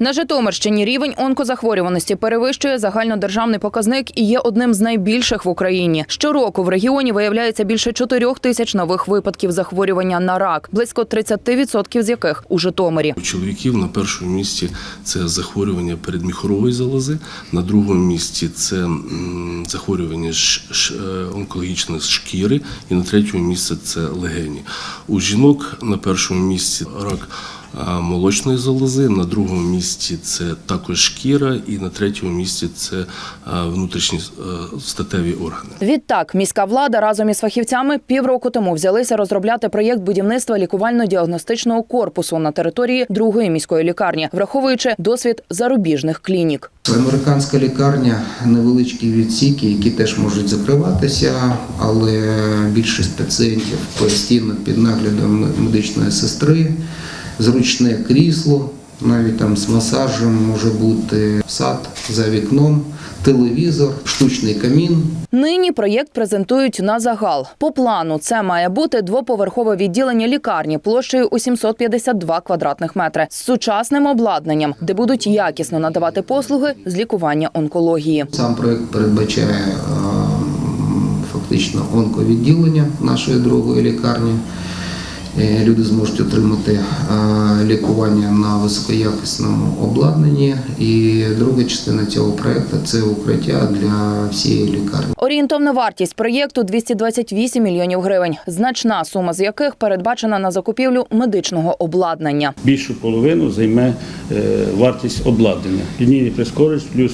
На Житомирщині рівень онкозахворюваності перевищує загальнодержавний показник і є одним з найбільших в Україні. Щороку в регіоні виявляється більше 4 тисяч нових випадків захворювання на рак, близько 30% з яких у Житомирі. У чоловіків на першому місці це захворювання передміхорової залози, на другому місці це захворювання е, онкологічне з шкіри, і на третьому місці це легені. У жінок на першому місці рак молочної залози, на другому місці це також шкіра, і на третьому місці це внутрішні статеві органи. Відтак, міська влада разом із фахівцями півроку тому взялися розробляти проєкт будівництва лікувально-діагностичного корпусу на території другої міської лікарні, враховуючи досвід зарубіжних клінік. Американська лікарня невеличкі відсіки, які теж можуть закриватися, але більшість пацієнтів постійно під наглядом медичної сестри, зручне крісло, навіть там з масажем може бути сад за вікном, телевізор, штучний камін. Нині проєкт презентують на загал. По плану це має бути двоповерхове відділення лікарні площею у 752 квадратних метри з сучасним обладнанням, де будуть якісно надавати послуги з лікування онкології. Сам проект передбачає е, фактично онковідділення нашої другої лікарні. Е, Люди зможуть отримати е, лікування на високоякісному обладнанні. І друга частина цього проекту це укриття для всієї лікарні. Орієнтовна вартість проєкту 228 мільйонів гривень, значна сума з яких передбачена на закупівлю медичного обладнання. більшу половину займе е, вартість обладнання. Лінійний прискорювач плюс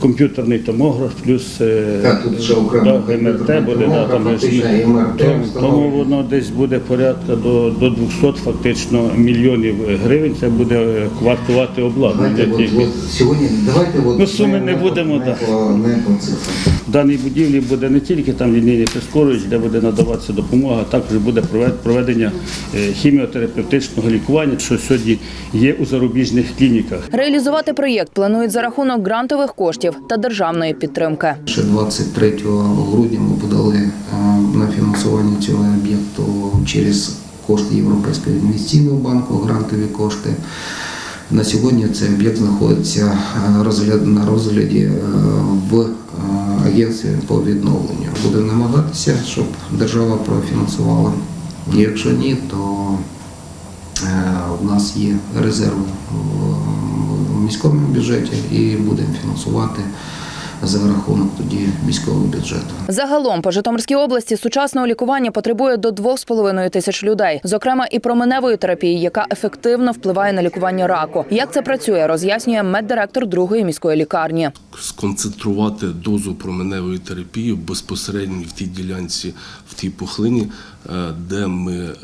комп'ютерний томограф, плюс е, Так, тут ще окремо МРТ буде, да, там ж тому, воно десь буде порядка до, до 200 фактично мільйонів гривень. Це буде е, вартувати обладнання. Давайте, от, от, сьогодні давайте от, Ну, суми не- не будемо. В даній будівлі буде не тільки там лінійний прискорювач, де буде надаватися допомога, також буде провед- проведення е, хіміотерапевтичного лікування, що сьогодні є у зарубіжних клініках. Реалізувати проєкт планують за рахунок грантових коштів та державної підтримки. Ще 23 грудня ми подали е, на фінансування цього об'єкту через кошти Європейського інвестиційного банку, грантові кошти. На сьогодні цей об'єкт знаходиться е, розгляд- на розгляді е, в агентстві по відновленню. Будемо намагатися, щоб держава профінансувала. Якщо ні, то у нас є резерви в- в міському бюджеті і будемо фінансувати за рахунок тоді міського бюджету. Загалом по Житомирській області сучасного лікування потребує до 2,5 тисяч людей, зокрема і променевої терапії, яка ефективно впливає на лікування раку. Як це працює, роз'яснює меддиректор другої міської лікарні. сконцентрувати дозу променевої терапії безпосередньо в тій ділянці, в тій пухлині, е, де ми е,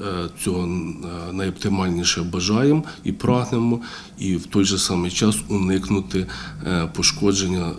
цього е, найоптимальніше бажаємо і прагнемо, і в той же самий час уникнути пошкодження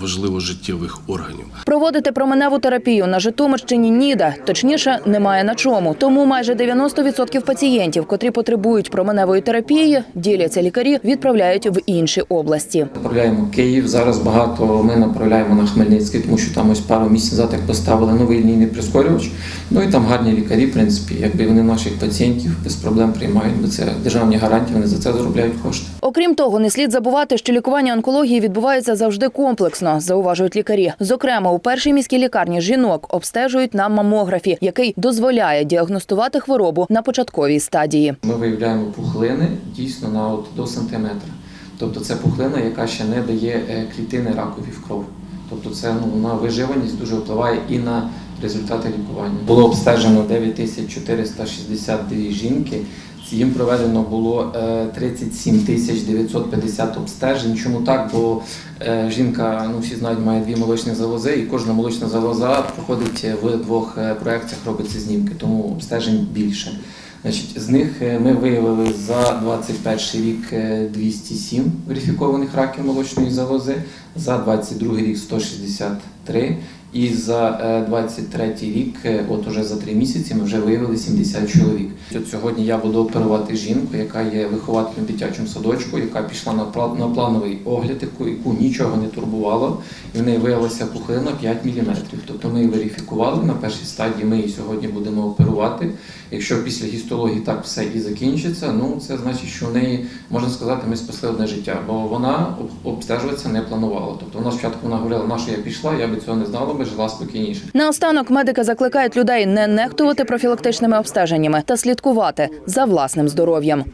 важливо життєвих органів. Проводити променеву терапію на Житомирщині ніде, точніше, немає на чому. Тому майже 90% пацієнтів, котрі потребують променевої терапії, діляться лікарі, відправляють в інші області. Направляємо Київ. Зараз багато ми направляємо на Хмельницький, тому що там ось пару місяців назад як поставили новий лінійний прискорювач. Ну і там гарні лікарі, в принципі, якби вони наших пацієнтів без проблем приймають, бо це державні гарантії, вони за це заробляють кошти. Окрім того, не слід забувати, що лікування онкології відбувається завжди комплексно, зауважують лікарі. Зокрема, у першій міській лікарні жінок обстежують на мамографі, який дозволяє діагностувати хворобу на початковій стадії. Ми виявляємо пухлини дійсно на от до сантиметра. Тобто це пухлина, яка ще не дає е, клітини ракові в кров. Тобто це ну, на виживаність дуже впливає і на результати лікування. Було обстежено 9462 жінки. Їм проведено було е, 37 тисяч 950 обстежень. Чому так? Бо е, жінка, ну всі знають, має дві молочні залози, і кожна молочна залоза проходить в двох е, проекціях, робиться знімки, тому обстежень більше. Значить, з них е, ми виявили за 21 рік е, 207 верифікованих раків молочної залози, за 22 рік 163 І за е, 23 рік, е, от уже за три місяці, ми вже виявили 70 чоловік. От сьогодні я буду оперувати жінку, яка є вихователем дитячому садочку, яка пішла на плановий огляд, яку нічого не турбувало, і в неї виявилася пухлина 5 мм. Тобто ми її верифікували на першій стадії. Ми її сьогодні будемо оперувати. Якщо після гістології так все і закінчиться, ну це значить, що в неї можна сказати, ми спасли одне життя, бо вона обстежуватися не планувала. Тобто вона спочатку вона говорила, на що я пішла, я би цього не знала, би жила спокійніше. Наостанок медики закликають людей не нехтувати профілактичними обстеженнями та слідкувати за власним здоров'ям.